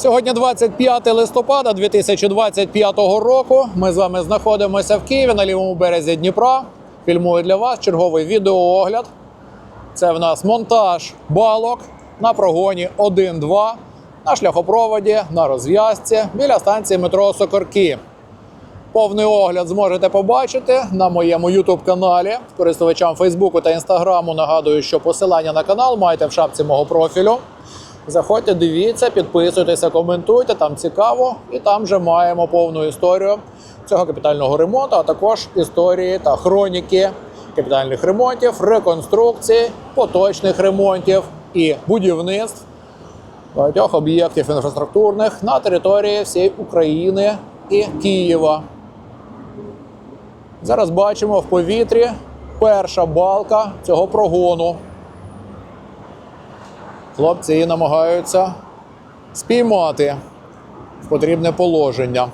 Сьогодні 25 листопада 2025 року. Ми з вами знаходимося в Києві на лівому березі Дніпра. Фільмую для вас черговий відеоогляд. Це в нас монтаж балок на прогоні 1-2 на шляхопроводі на розв'язці біля станції метро Сокорки. Повний огляд зможете побачити на моєму youtube каналі. Користувачам Фейсбуку та Інстаграму нагадую, що посилання на канал маєте в шапці мого профілю. Заходьте, дивіться, підписуйтеся, коментуйте, там цікаво, і там вже маємо повну історію цього капітального ремонту, а також історії та хроніки капітальних ремонтів, реконструкцій, поточних ремонтів і будівництв багатьох об'єктів інфраструктурних на території всієї України і Києва. Зараз бачимо в повітрі перша балка цього прогону. Хлопці її намагаються спіймати в потрібне положення.